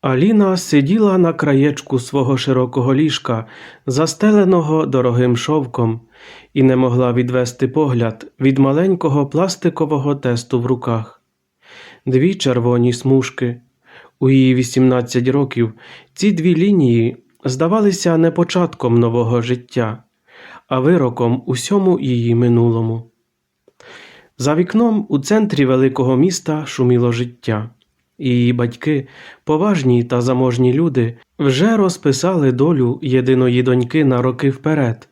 Аліна сиділа на краєчку свого широкого ліжка, застеленого дорогим шовком, і не могла відвести погляд від маленького пластикового тесту в руках. Дві червоні смужки. У її 18 років ці дві лінії здавалися не початком нового життя, а вироком усьому її минулому. За вікном у центрі великого міста шуміло життя. Її батьки, поважні та заможні люди, вже розписали долю єдиної доньки на роки вперед.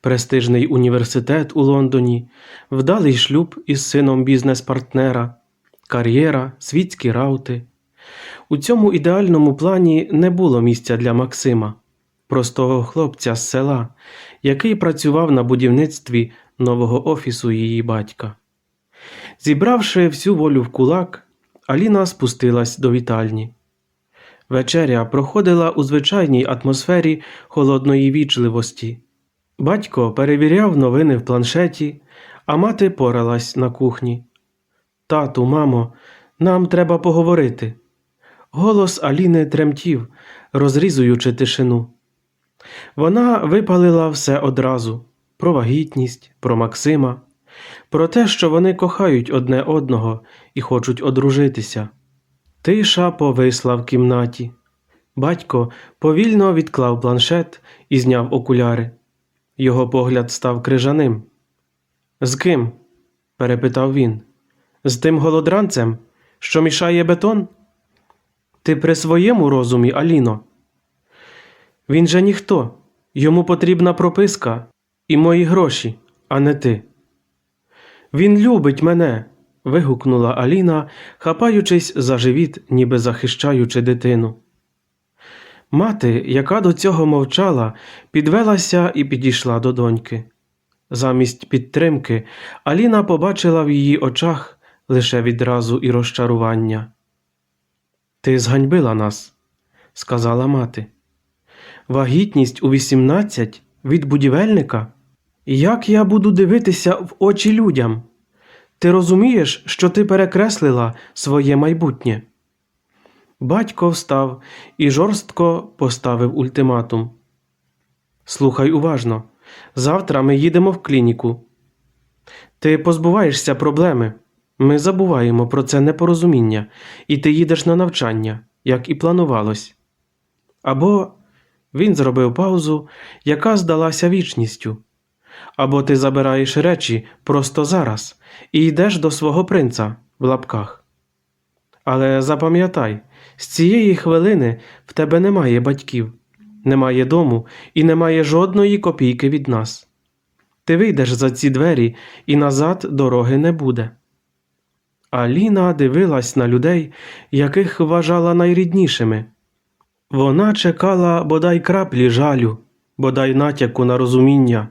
Престижний університет у Лондоні, вдалий шлюб із сином бізнес-партнера, кар'єра, світські раути. У цьому ідеальному плані не було місця для Максима, простого хлопця з села, який працював на будівництві нового офісу її батька. Зібравши всю волю в кулак, Аліна спустилась до вітальні. Вечеря проходила у звичайній атмосфері холодної вічливості. Батько перевіряв новини в планшеті, а мати поралась на кухні. Тату, мамо, нам треба поговорити. Голос Аліни тремтів, розрізуючи тишину. Вона випалила все одразу про вагітність, про Максима, про те, що вони кохають одне одного і хочуть одружитися. Тиша повисла в кімнаті. Батько повільно відклав планшет і зняв окуляри. Його погляд став крижаним. З ким? перепитав він. З тим голодранцем, що мішає бетон? Ти при своєму розумі, Аліно? Він же ніхто. Йому потрібна прописка і мої гроші, а не ти. Він любить мене. вигукнула Аліна, хапаючись за живіт, ніби захищаючи дитину. Мати, яка до цього мовчала, підвелася і підійшла до доньки. Замість підтримки Аліна побачила в її очах лише відразу і розчарування. Ти зганьбила нас, сказала мати. Вагітність у вісімнадцять від будівельника? Як я буду дивитися в очі людям? Ти розумієш, що ти перекреслила своє майбутнє? Батько встав і жорстко поставив ультиматум. Слухай уважно. Завтра ми їдемо в клініку. Ти позбуваєшся проблеми. Ми забуваємо про це непорозуміння, і ти їдеш на навчання, як і планувалось. Або він зробив паузу, яка здалася вічністю. Або ти забираєш речі просто зараз і йдеш до свого принца в лапках. Але запам'ятай, з цієї хвилини в тебе немає батьків, немає дому і немає жодної копійки від нас. Ти вийдеш за ці двері і назад дороги не буде. Аліна дивилась на людей, яких вважала найріднішими. Вона чекала бодай краплі жалю, бодай натяку на розуміння.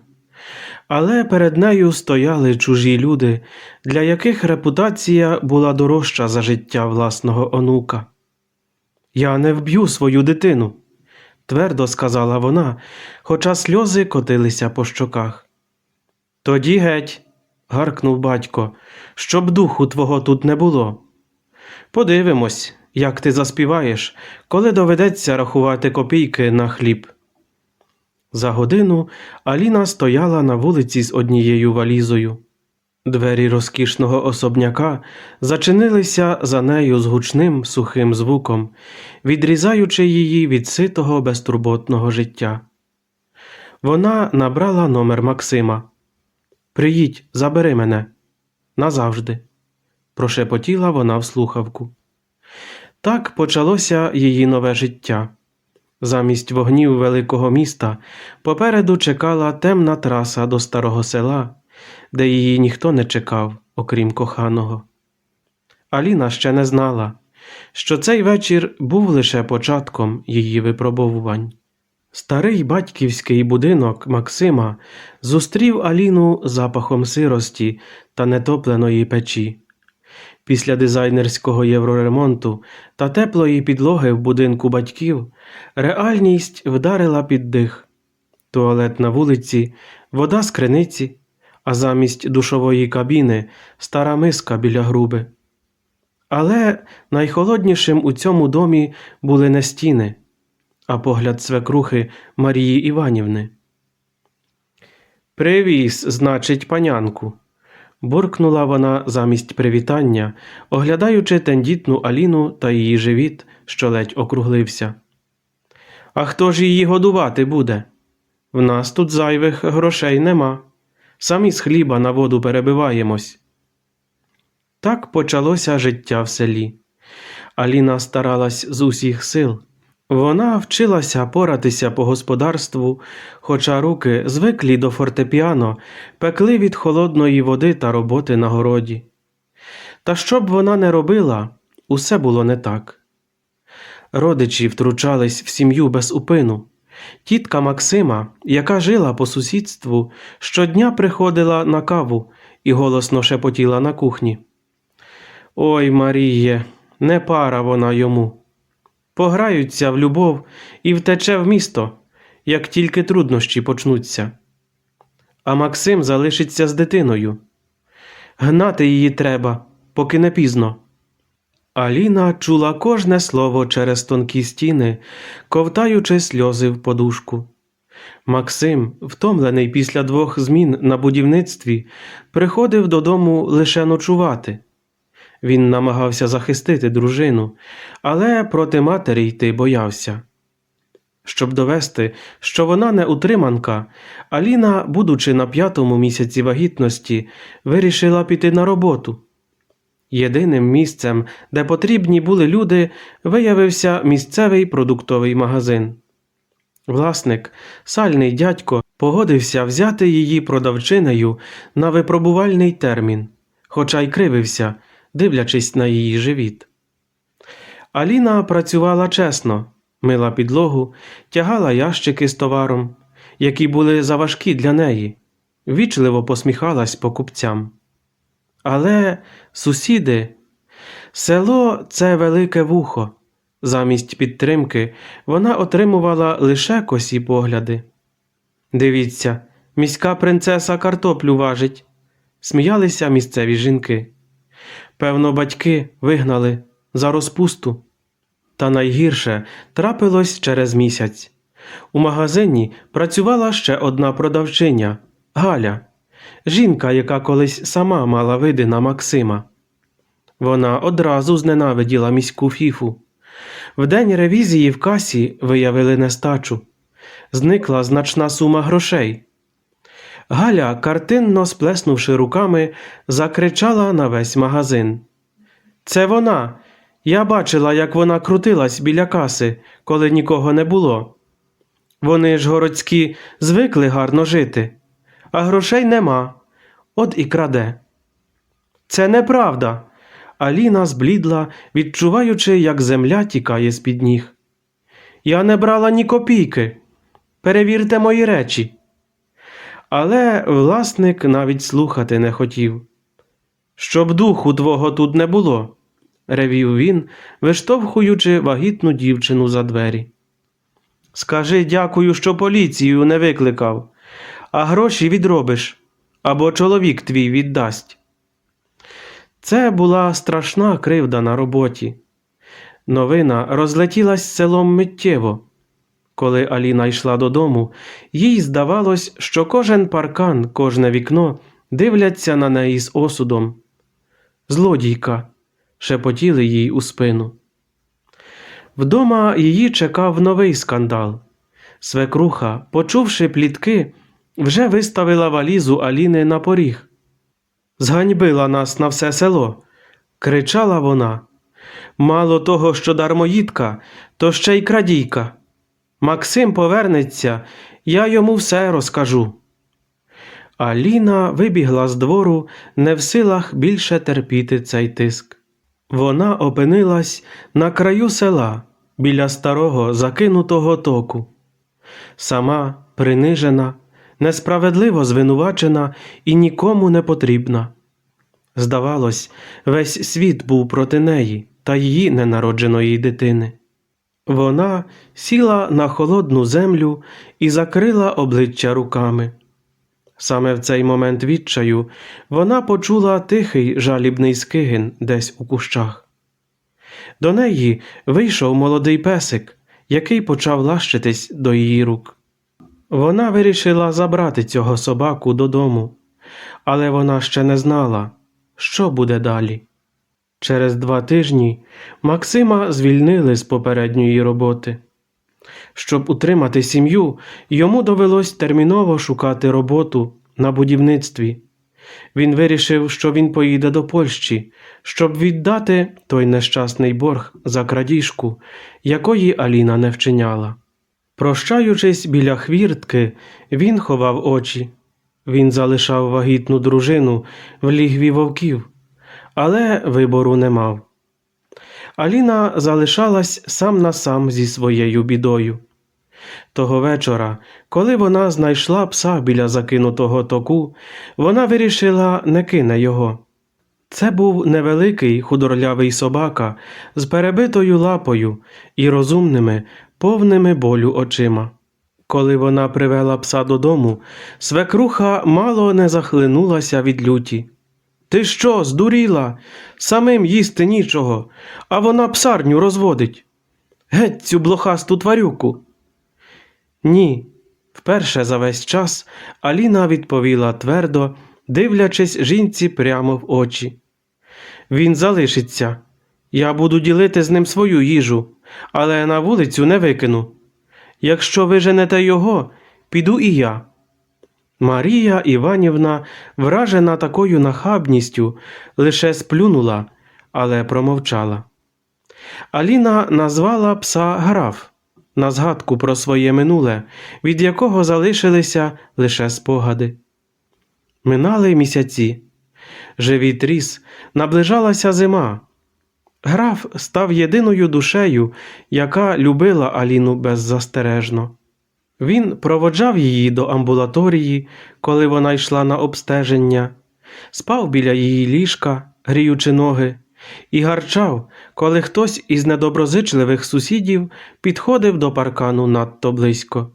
Але перед нею стояли чужі люди, для яких репутація була дорожча за життя власного онука. Я не вб'ю свою дитину, твердо сказала вона, хоча сльози котилися по щоках. Тоді геть, гаркнув батько, щоб духу твого тут не було. Подивимось, як ти заспіваєш, коли доведеться рахувати копійки на хліб. За годину Аліна стояла на вулиці з однією валізою. Двері розкішного особняка зачинилися за нею з гучним сухим звуком, відрізаючи її від ситого безтурботного життя. Вона набрала номер Максима. Приїдь, забери мене назавжди, прошепотіла вона в слухавку. Так почалося її нове життя. Замість вогнів великого міста попереду чекала темна траса до старого села, де її ніхто не чекав, окрім коханого. Аліна ще не знала, що цей вечір був лише початком її випробовувань. Старий батьківський будинок Максима зустрів Аліну запахом сирості та нетопленої печі. Після дизайнерського євроремонту та теплої підлоги в будинку батьків реальність вдарила під дих. Туалет на вулиці, вода з криниці, а замість душової кабіни стара миска біля груби. Але найхолоднішим у цьому домі були не стіни, а погляд свекрухи Марії Іванівни. Привіз, значить, панянку, буркнула вона замість привітання, оглядаючи тендітну Аліну та її живіт, що ледь округлився. А хто ж її годувати буде? В нас тут зайвих грошей нема. Самі з хліба на воду перебиваємось. Так почалося життя в селі. Аліна старалась з усіх сил. Вона вчилася поратися по господарству, хоча руки, звиклі до фортепіано, пекли від холодної води та роботи на городі. Та що б вона не робила, усе було не так. Родичі втручались в сім'ю без упину. Тітка Максима, яка жила по сусідству, щодня приходила на каву і голосно шепотіла на кухні. Ой, Маріє, не пара вона йому. Пограються в любов і втече в місто, як тільки труднощі почнуться. А Максим залишиться з дитиною. Гнати її треба, поки не пізно. Аліна чула кожне слово через тонкі стіни, ковтаючи сльози в подушку. Максим, втомлений після двох змін на будівництві, приходив додому лише ночувати. Він намагався захистити дружину, але проти матері йти боявся. Щоб довести, що вона не утриманка, Аліна, будучи на п'ятому місяці вагітності, вирішила піти на роботу. Єдиним місцем, де потрібні були люди, виявився місцевий продуктовий магазин. Власник, сальний дядько, погодився взяти її продавчинею на випробувальний термін, хоча й кривився, дивлячись на її живіт. Аліна працювала чесно, мила підлогу, тягала ящики з товаром, які були заважкі для неї, вічливо посміхалась покупцям. Але сусіди, село це велике вухо. Замість підтримки вона отримувала лише косі погляди. Дивіться, міська принцеса картоплю важить, сміялися місцеві жінки. Певно, батьки вигнали за розпусту. Та найгірше трапилось через місяць. У магазині працювала ще одна продавчиня Галя, жінка, яка колись сама мала види на Максима. Вона одразу зненавиділа міську фіфу. В день ревізії в касі виявили нестачу. Зникла значна сума грошей. Галя, картинно сплеснувши руками, закричала на весь магазин. Це вона. Я бачила, як вона крутилась біля каси, коли нікого не було. Вони ж городські звикли гарно жити, а грошей нема. От і краде. Це неправда. Аліна зблідла, відчуваючи, як земля тікає з під ніг. Я не брала ні копійки. Перевірте мої речі. Але власник навіть слухати не хотів. Щоб духу твого тут не було, ревів він, виштовхуючи вагітну дівчину за двері. Скажи дякую, що поліцію не викликав, а гроші відробиш або чоловік твій віддасть. Це була страшна кривда на роботі. Новина розлетілась селом миттєво. Коли Аліна йшла додому, їй здавалось, що кожен паркан, кожне вікно дивляться на неї з осудом. Злодійка, шепотіли їй у спину. Вдома її чекав новий скандал. Свекруха, почувши плітки, вже виставила валізу Аліни на поріг. Зганьбила нас на все село, кричала вона. Мало того, що дармоїдка, то ще й крадійка. Максим повернеться, я йому все розкажу. Аліна вибігла з двору, не в силах більше терпіти цей тиск. Вона опинилась на краю села біля старого закинутого току. Сама принижена, несправедливо звинувачена і нікому не потрібна. Здавалось, весь світ був проти неї та її ненародженої дитини. Вона сіла на холодну землю і закрила обличчя руками. Саме в цей момент відчаю вона почула тихий жалібний скигин десь у кущах. До неї вийшов молодий песик, який почав лащитись до її рук. Вона вирішила забрати цього собаку додому, але вона ще не знала, що буде далі. Через два тижні Максима звільнили з попередньої роботи. Щоб утримати сім'ю, йому довелось терміново шукати роботу на будівництві. Він вирішив, що він поїде до Польщі, щоб віддати той нещасний борг за крадіжку, якої Аліна не вчиняла. Прощаючись біля хвіртки, він ховав очі. Він залишав вагітну дружину в лігві вовків, але вибору не мав. Аліна залишалась сам на сам зі своєю бідою. Того вечора, коли вона знайшла пса біля закинутого току, вона вирішила не кине його. Це був невеликий худорлявий собака з перебитою лапою і розумними, повними болю очима. Коли вона привела пса додому, свекруха мало не захлинулася від люті. Ти що, здуріла? Самим їсти нічого, а вона псарню розводить. Геть цю блохасту тварюку. Ні. Вперше за весь час Аліна відповіла твердо, дивлячись жінці прямо в очі. Він залишиться. Я буду ділити з ним свою їжу, але на вулицю не викину. Якщо виженете його, піду і я. Марія Іванівна, вражена такою нахабністю, лише сплюнула, але промовчала. Аліна назвала пса граф на згадку про своє минуле, від якого залишилися лише спогади. Минали місяці. Живіт ріс, наближалася зима. Граф став єдиною душею, яка любила Аліну беззастережно. Він проводжав її до амбулаторії, коли вона йшла на обстеження, спав біля її ліжка, гріючи ноги, і гарчав, коли хтось із недоброзичливих сусідів підходив до паркану надто близько.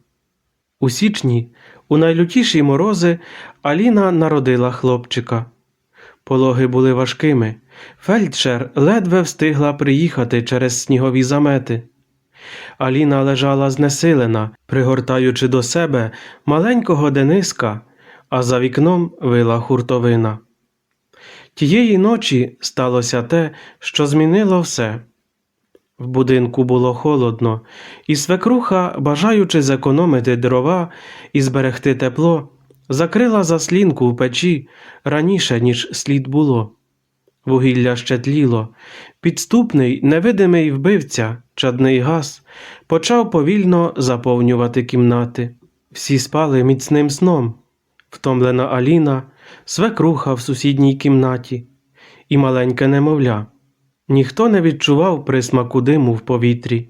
У січні, у найлютіші морози, Аліна народила хлопчика. Пологи були важкими. Фельдшер ледве встигла приїхати через снігові замети. Аліна лежала знесилена, пригортаючи до себе маленького Дениска, а за вікном вила хуртовина. Тієї ночі сталося те, що змінило все. В будинку було холодно, і свекруха, бажаючи зекономити дрова і зберегти тепло, закрила заслінку в печі раніше, ніж слід було. Вугілля ще тліло. Підступний, невидимий вбивця, чадний газ, почав повільно заповнювати кімнати. Всі спали міцним сном. Втомлена Аліна, свекруха в сусідній кімнаті і маленьке немовля. Ніхто не відчував присмаку диму в повітрі.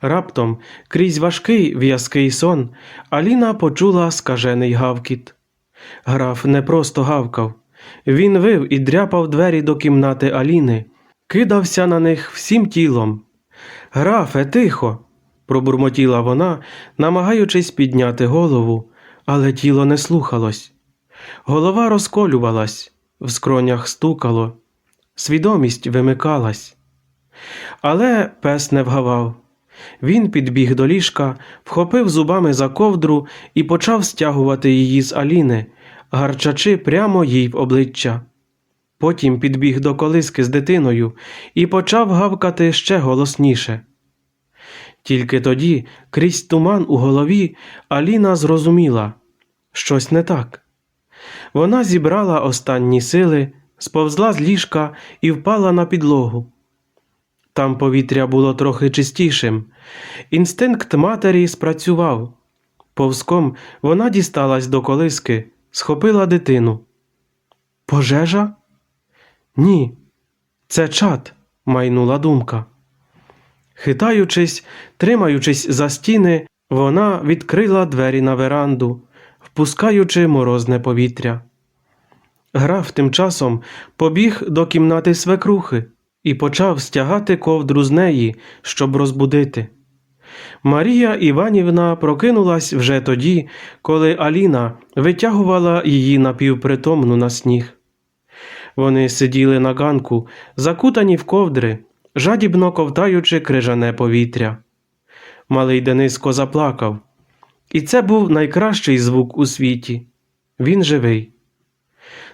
Раптом, крізь важкий в'язкий сон, Аліна почула скажений гавкіт. Граф не просто гавкав. Він вив і дряпав двері до кімнати Аліни, кидався на них всім тілом. Графе, тихо. пробурмотіла вона, намагаючись підняти голову, але тіло не слухалось. Голова розколювалась, в скронях стукало, свідомість вимикалась. Але пес не вгавав. Він підбіг до ліжка, вхопив зубами за ковдру і почав стягувати її з Аліни, гарчачи прямо їй в обличчя. Потім підбіг до колиски з дитиною і почав гавкати ще голосніше. Тільки тоді, крізь туман у голові, Аліна зрозуміла щось не так. Вона зібрала останні сили, сповзла з ліжка і впала на підлогу. Там повітря було трохи чистішим. Інстинкт матері спрацював. Повзком вона дісталась до колиски, схопила дитину. Пожежа? Ні, це чад, майнула думка. Хитаючись, тримаючись за стіни, вона відкрила двері на веранду, впускаючи морозне повітря. Граф тим часом побіг до кімнати свекрухи і почав стягати ковдру з неї, щоб розбудити. Марія Іванівна прокинулась вже тоді, коли Аліна витягувала її напівпритомну на сніг. Вони сиділи на ганку, закутані в ковдри, жадібно ковтаючи крижане повітря. Малий Дениско заплакав. І це був найкращий звук у світі. Він живий.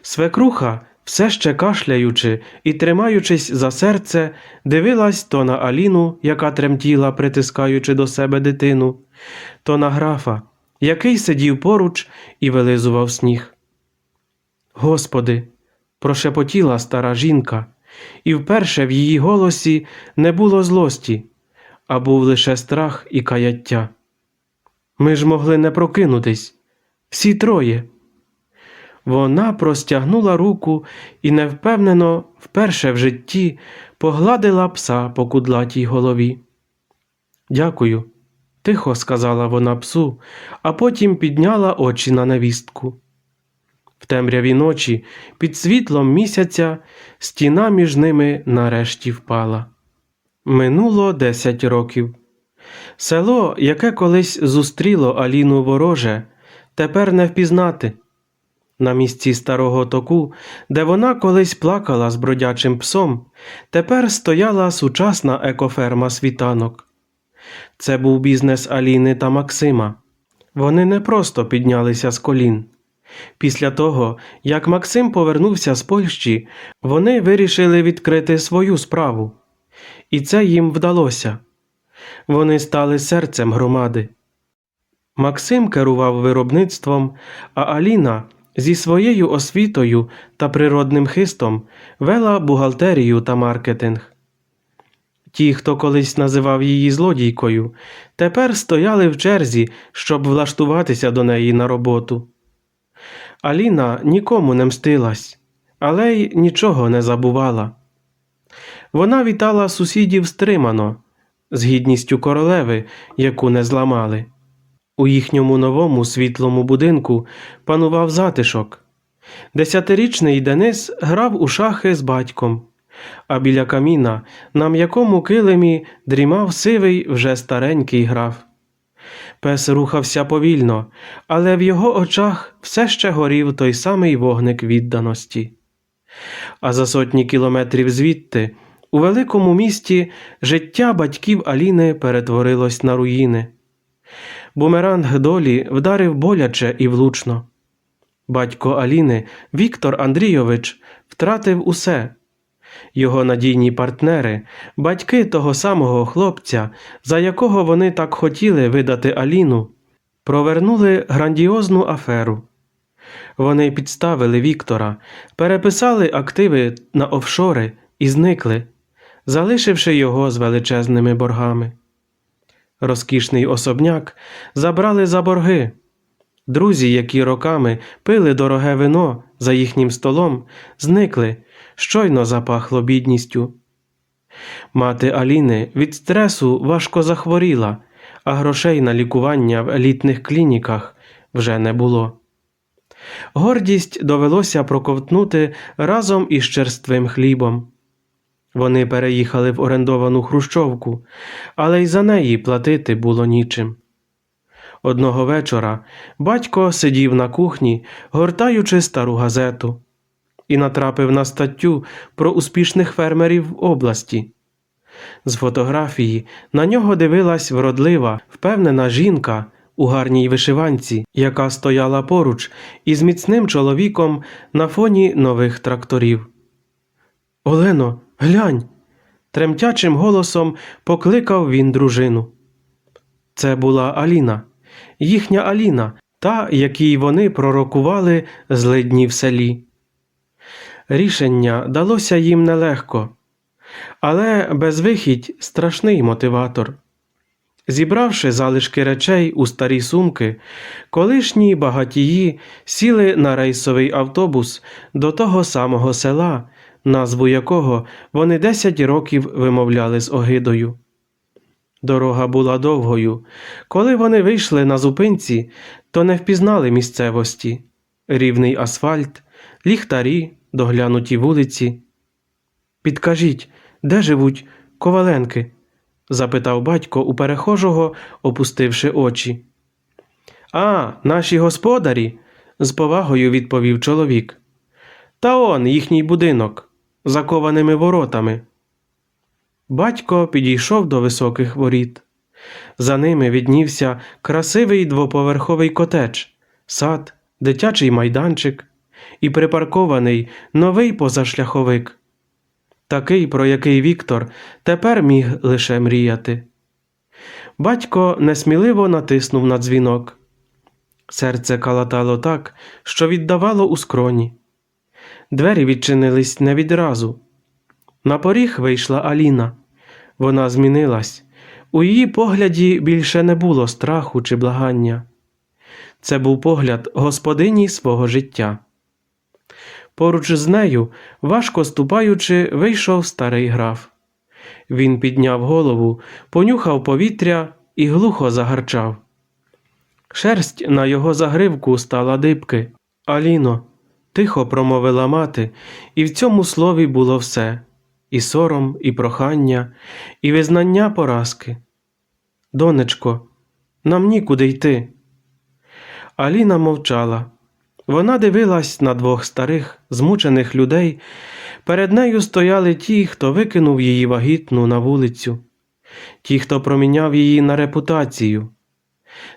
Свекруха, все ще кашляючи і тримаючись за серце, дивилась то на Аліну, яка тремтіла, притискаючи до себе дитину, то на графа, який сидів поруч і вилизував сніг. Господи, прошепотіла стара жінка, і вперше в її голосі не було злості, а був лише страх і каяття. Ми ж могли не прокинутись, всі троє. Вона простягнула руку і невпевнено, вперше в житті, погладила пса по кудлатій голові. Дякую, тихо сказала вона псу, а потім підняла очі на невістку. В темряві ночі, під світлом місяця, стіна між ними нарешті впала. Минуло десять років. Село, яке колись зустріло Аліну вороже, тепер не впізнати. На місці старого току, де вона колись плакала з бродячим псом, тепер стояла сучасна екоферма світанок. Це був бізнес Аліни та Максима. Вони не просто піднялися з колін. Після того, як Максим повернувся з Польщі, вони вирішили відкрити свою справу. І це їм вдалося. Вони стали серцем громади. Максим керував виробництвом, а Аліна зі своєю освітою та природним хистом вела бухгалтерію та маркетинг. Ті, хто колись називав її злодійкою, тепер стояли в черзі, щоб влаштуватися до неї на роботу. Аліна нікому не мстилась, але й нічого не забувала. Вона вітала сусідів стримано, з гідністю королеви, яку не зламали. У їхньому новому світлому будинку панував затишок. Десятирічний Денис грав у шахи з батьком, а біля каміна на м'якому килимі дрімав сивий вже старенький граф. Пес рухався повільно, але в його очах все ще горів той самий вогник відданості. А за сотні кілометрів звідти, у великому місті, життя батьків Аліни перетворилось на руїни. Бумеранг долі вдарив боляче і влучно. Батько Аліни, Віктор Андрійович, втратив усе. Його надійні партнери, батьки того самого хлопця, за якого вони так хотіли видати Аліну, провернули грандіозну аферу. Вони підставили Віктора, переписали активи на офшори і зникли, залишивши його з величезними боргами. Розкішний особняк забрали за борги. Друзі, які роками пили дороге вино за їхнім столом, зникли, щойно запахло бідністю. Мати Аліни від стресу важко захворіла, а грошей на лікування в елітних клініках вже не було. Гордість довелося проковтнути разом із черствим хлібом. Вони переїхали в орендовану хрущовку, але й за неї платити було нічим. Одного вечора батько сидів на кухні, гортаючи стару газету, і натрапив на статтю про успішних фермерів в області. З фотографії на нього дивилась вродлива, впевнена жінка у гарній вишиванці, яка стояла поруч із міцним чоловіком на фоні нових тракторів. Олено, глянь. тремтячим голосом покликав він дружину. Це була Аліна, їхня Аліна, та, якій вони пророкували злидні в селі. Рішення далося їм нелегко, але безвихідь страшний мотиватор. Зібравши залишки речей у старі сумки, колишні багатії сіли на рейсовий автобус до того самого села, назву якого вони десять років вимовляли з огидою. Дорога була довгою. Коли вони вийшли на зупинці, то не впізнали місцевості рівний асфальт, ліхтарі, доглянуті вулиці. Підкажіть, де живуть коваленки? запитав батько у перехожого, опустивши очі. А, наші господарі, з повагою відповів чоловік. Та он їхній будинок, закованими воротами. Батько підійшов до високих воріт. За ними віднівся красивий двоповерховий котедж, сад, дитячий майданчик і припаркований новий позашляховик. Такий, про який Віктор тепер міг лише мріяти. Батько несміливо натиснув на дзвінок. Серце калатало так, що віддавало у скроні. Двері відчинились не відразу. На поріг вийшла Аліна. Вона змінилась. У її погляді більше не було страху чи благання. Це був погляд господині свого життя. Поруч з нею, важко ступаючи, вийшов старий граф. Він підняв голову, понюхав повітря і глухо загарчав. Шерсть на його загривку стала дибки. Аліно, тихо промовила мати, і в цьому слові було все і сором, і прохання, і визнання поразки. Донечко, нам нікуди йти. Аліна мовчала. Вона дивилась на двох старих, змучених людей. Перед нею стояли ті, хто викинув її вагітну на вулицю, ті, хто проміняв її на репутацію.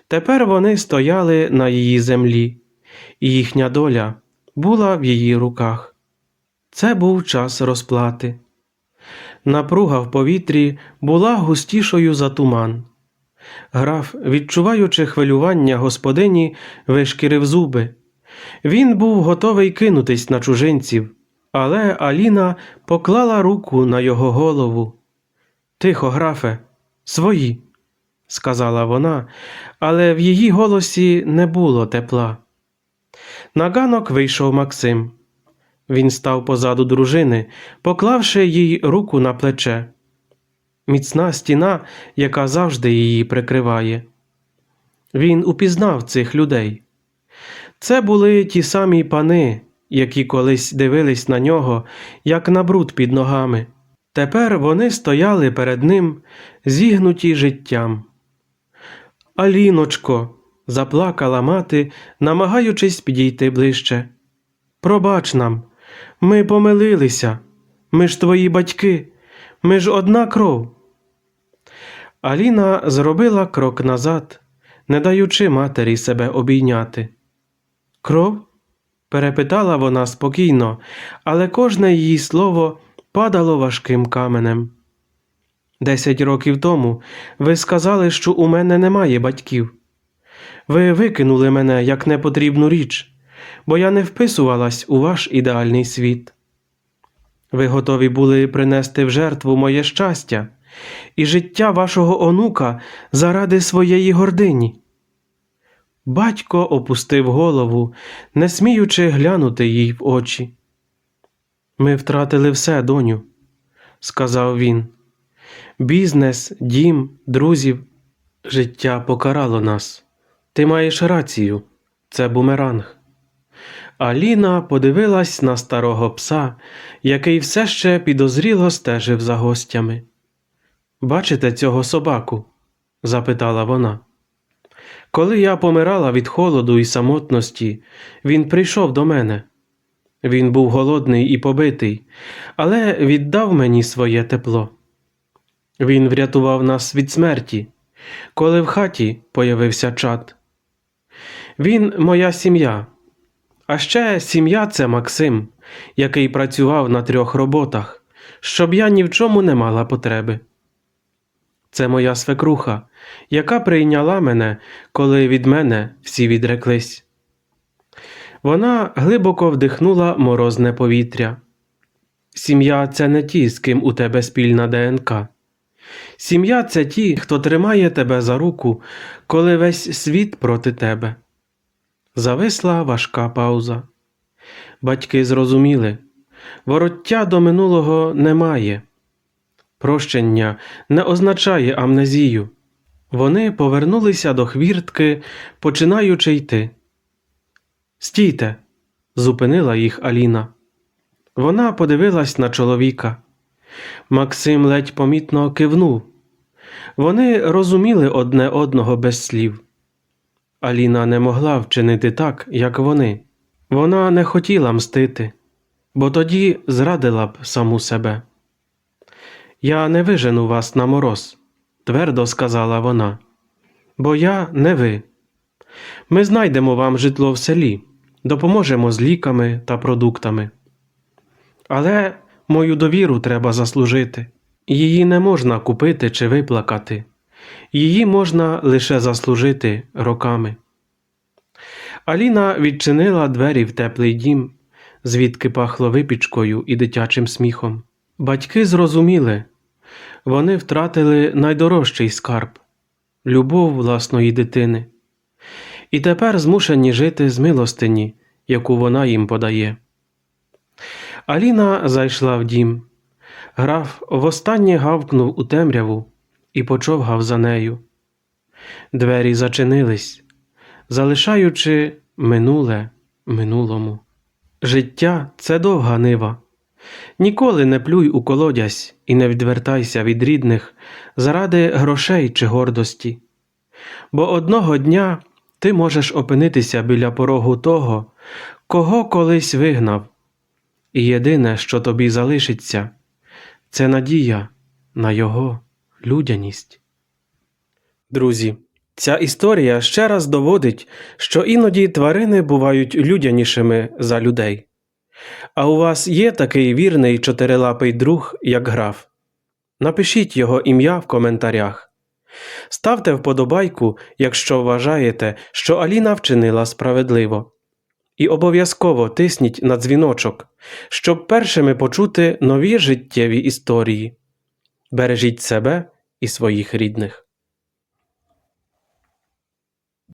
Тепер вони стояли на її землі, і їхня доля була в її руках. Це був час розплати. Напруга в повітрі була густішою за туман. Граф, відчуваючи хвилювання господині, вишкірив зуби. Він був готовий кинутись на чужинців, але Аліна поклала руку на його голову. Тихо, графе, свої, сказала вона, але в її голосі не було тепла. На ганок вийшов Максим. Він став позаду дружини, поклавши їй руку на плече. Міцна стіна, яка завжди її прикриває. Він упізнав цих людей. Це були ті самі пани, які колись дивились на нього, як на бруд під ногами. Тепер вони стояли перед ним, зігнуті життям. Аліночко, заплакала мати, намагаючись підійти ближче. Пробач нам, ми помилилися, ми ж твої батьки, ми ж одна кров. Аліна зробила крок назад, не даючи матері себе обійняти. Кров? перепитала вона спокійно, але кожне її слово падало важким каменем. Десять років тому ви сказали, що у мене немає батьків. Ви викинули мене як непотрібну річ, бо я не вписувалась у ваш ідеальний світ. Ви готові були принести в жертву моє щастя і життя вашого онука заради своєї гордині. Батько опустив голову, не сміючи глянути їй в очі. Ми втратили все, доню, сказав він. Бізнес, дім, друзів, життя покарало нас. Ти маєш рацію, це бумеранг. Аліна подивилась на старого пса, який все ще підозріло стежив за гостями. Бачите цього собаку? запитала вона. Коли я помирала від холоду і самотності, він прийшов до мене. Він був голодний і побитий, але віддав мені своє тепло. Він врятував нас від смерті, коли в хаті появився чад. Він моя сім'я. А ще сім'я це Максим, який працював на трьох роботах, щоб я ні в чому не мала потреби. Це моя свекруха, яка прийняла мене, коли від мене всі відреклись. Вона глибоко вдихнула морозне повітря. Сім'я це не ті, з ким у тебе спільна ДНК. Сім'я це ті, хто тримає тебе за руку, коли весь світ проти тебе. Зависла важка пауза. Батьки зрозуміли вороття до минулого немає. Прощення не означає амнезію. Вони повернулися до хвіртки, починаючи йти. Стійте, зупинила їх Аліна. Вона подивилась на чоловіка. Максим ледь помітно кивнув. Вони розуміли одне одного без слів. Аліна не могла вчинити так, як вони. Вона не хотіла мстити, бо тоді зрадила б саму себе. Я не вижену вас на мороз, твердо сказала вона. Бо я не ви. Ми знайдемо вам житло в селі, допоможемо з ліками та продуктами. Але мою довіру треба заслужити. Її не можна купити чи виплакати. Її можна лише заслужити роками. Аліна відчинила двері в теплий дім, звідки пахло випічкою і дитячим сміхом. Батьки зрозуміли, вони втратили найдорожчий скарб любов власної дитини, і тепер змушені жити з милостині, яку вона їм подає. Аліна зайшла в дім. Граф востаннє гавкнув у темряву і почовгав за нею. Двері зачинились, залишаючи минуле минулому. Життя це довга нива. Ніколи не плюй у колодязь і не відвертайся від рідних заради грошей чи гордості. Бо одного дня ти можеш опинитися біля порогу того, кого колись вигнав, і єдине, що тобі залишиться, це надія на його людяність. Друзі, ця історія ще раз доводить, що іноді тварини бувають людянішими за людей. А у вас є такий вірний чотирилапий друг, як граф? Напишіть його ім'я в коментарях. Ставте вподобайку, якщо вважаєте, що Аліна вчинила справедливо. І обов'язково тисніть на дзвіночок, щоб першими почути нові життєві історії. Бережіть себе і своїх рідних.